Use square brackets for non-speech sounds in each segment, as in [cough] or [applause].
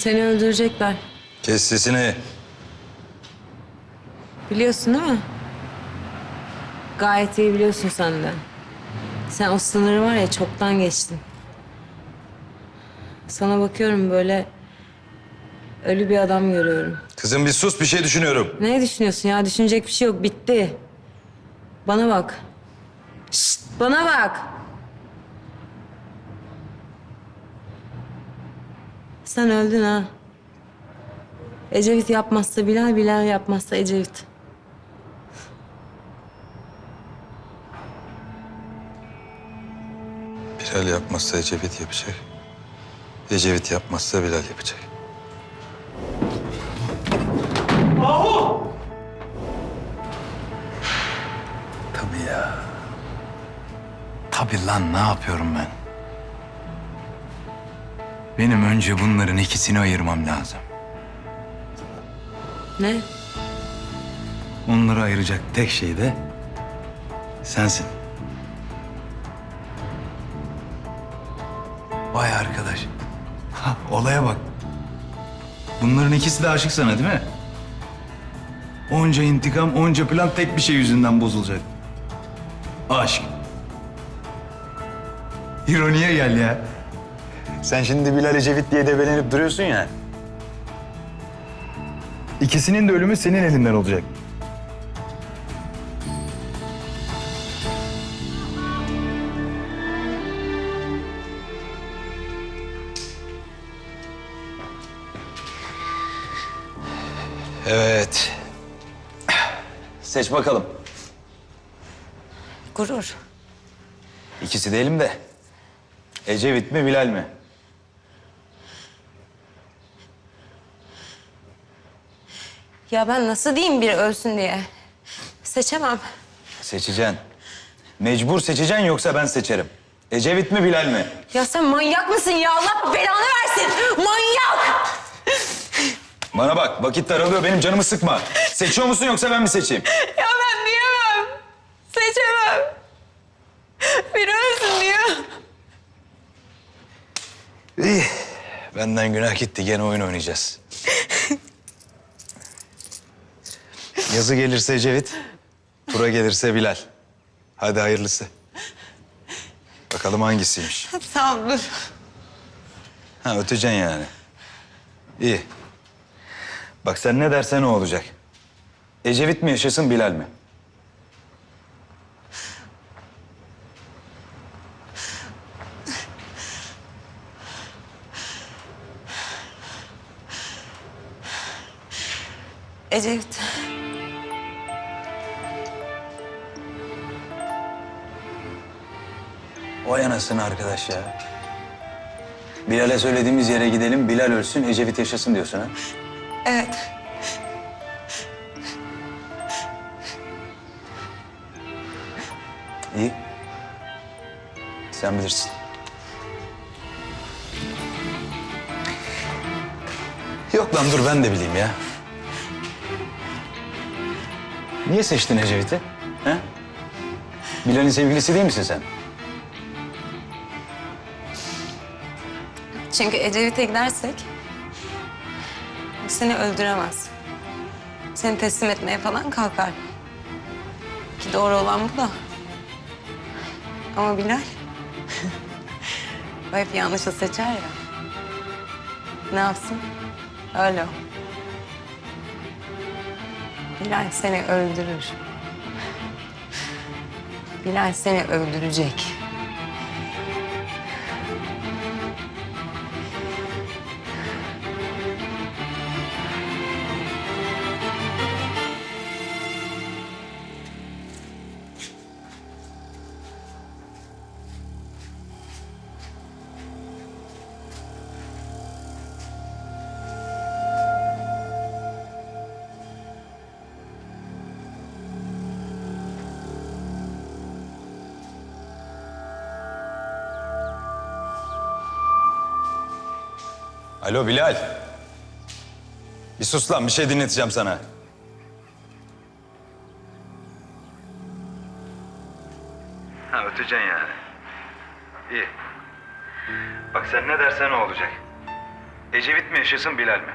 Seni öldürecekler. Kes sesini. Biliyorsun değil mi? Gayet iyi biliyorsun sen de. Sen o sınırı var ya çoktan geçtin. Sana bakıyorum böyle ölü bir adam görüyorum. Kızım bir sus bir şey düşünüyorum. Ne düşünüyorsun ya? Düşünecek bir şey yok. Bitti. Bana bak. Şşt, bana bak. Sen öldün ha. Ecevit yapmazsa Bilal, Bilal yapmazsa Ecevit. Bilal yapmazsa Ecevit yapacak. Ecevit yapmazsa Bilal yapacak. Tabii ya. Tabii lan ne yapıyorum ben? Benim önce bunların ikisini ayırmam lazım. Ne? Onları ayıracak tek şey de sensin. Vay arkadaş. Ha, olaya bak. Bunların ikisi de aşık sana değil mi? Onca intikam, onca plan tek bir şey yüzünden bozulacak. Aşk. İroniye gel ya. Sen şimdi Bilal Ecevit diye debelenip duruyorsun ya. İkisinin de ölümü senin elinden olacak. Evet. Seç bakalım. Gurur. İkisi de elimde. Ecevit mi Bilal mi? Ya ben nasıl diyeyim biri ölsün diye? Seçemem. Seçeceksin. Mecbur seçeceksin yoksa ben seçerim. Ecevit mi Bilal mi? Ya sen manyak mısın ya? Allah belanı versin. Manyak! Bana bak vakit daralıyor benim canımı sıkma. Seçiyor musun yoksa ben mi seçeyim? Ya ben diyemem. Seçemem. Biri ölsün diyor. İyi. Benden günah gitti gene oyun oynayacağız. Yazı gelirse Ecevit, tura gelirse Bilal. Hadi hayırlısı. Bakalım hangisiymiş. Tamam dur. Ha öteceksin yani. İyi. Bak sen ne dersen o olacak. Ecevit mi yaşasın Bilal mi? Ecevit. Vay anasını arkadaş ya. Bilal'e söylediğimiz yere gidelim, Bilal ölsün, Ecevit yaşasın diyorsun ha? Evet. İyi. Sen bilirsin. Yok lan dur ben de bileyim ya. Niye seçtin Ecevit'i? He? Bilal'in sevgilisi değil misin sen? Çünkü Ecevit'e gidersek seni öldüremez. Seni teslim etmeye falan kalkar. Ki doğru olan bu da. Ama Bilal [laughs] o hep yanlışı seçer ya. Ne yapsın? Öyle o. Bilal seni öldürür. Bilal seni öldürecek. Alo Bilal. Bir sus lan bir şey dinleteceğim sana. Ha öteceksin yani. İyi. Bak sen ne dersen o olacak. Ecevit mi yaşasın Bilal mi?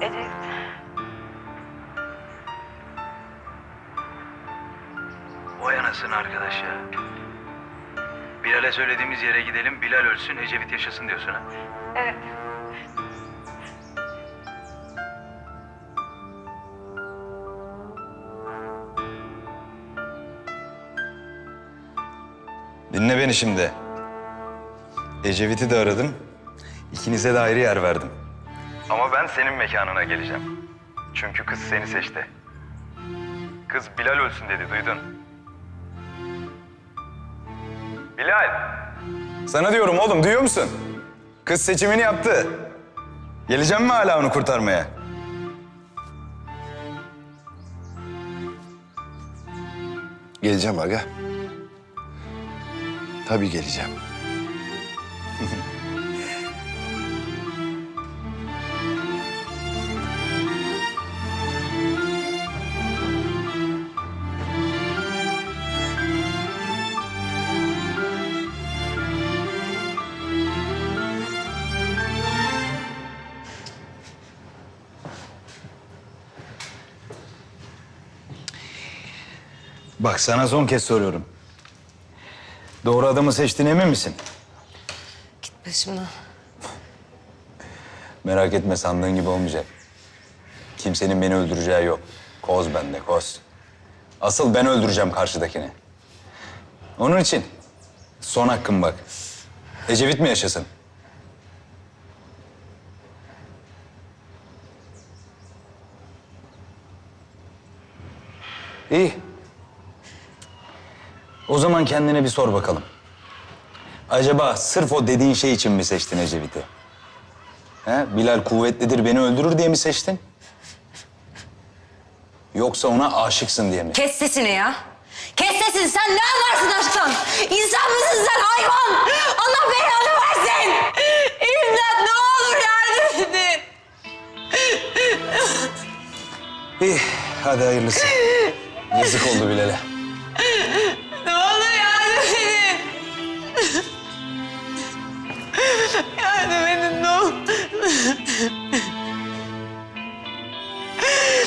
Vay anasını arkadaş ya. Bilal'e söylediğimiz yere gidelim, Bilal ölsün, Ecevit yaşasın diyorsun ha? Dinle beni şimdi. Ecevit'i de aradım. İkinize de ayrı yer verdim. Ama ben senin mekanına geleceğim. Çünkü kız seni seçti. Kız Bilal ölsün dedi, duydun. Bilal! Sana diyorum oğlum duyuyor musun? Kız seçimini yaptı. Geleceğim mi hala onu kurtarmaya? Geleceğim aga. Tabii geleceğim. [laughs] Bak sana son kez soruyorum. Doğru adamı seçtin emin misin? Git başımdan. Merak etme sandığın gibi olmayacak. Kimsenin beni öldüreceği yok. Koz bende koz. Asıl ben öldüreceğim karşıdakini. Onun için son hakkım bak. Ecevit mi yaşasın? İyi. O zaman kendine bir sor bakalım. Acaba sırf o dediğin şey için mi seçtin Ecevit'i? He? Bilal kuvvetlidir beni öldürür diye mi seçtin? Yoksa ona aşıksın diye mi? Kes sesini ya. Kes sesini. Sen ne anlarsın aşktan? İnsan mısın sen hayvan? Allah belanı versin. İmdat ne olur yardım edin. İyi, hadi hayırlısı. Yazık oldu Bilal'e.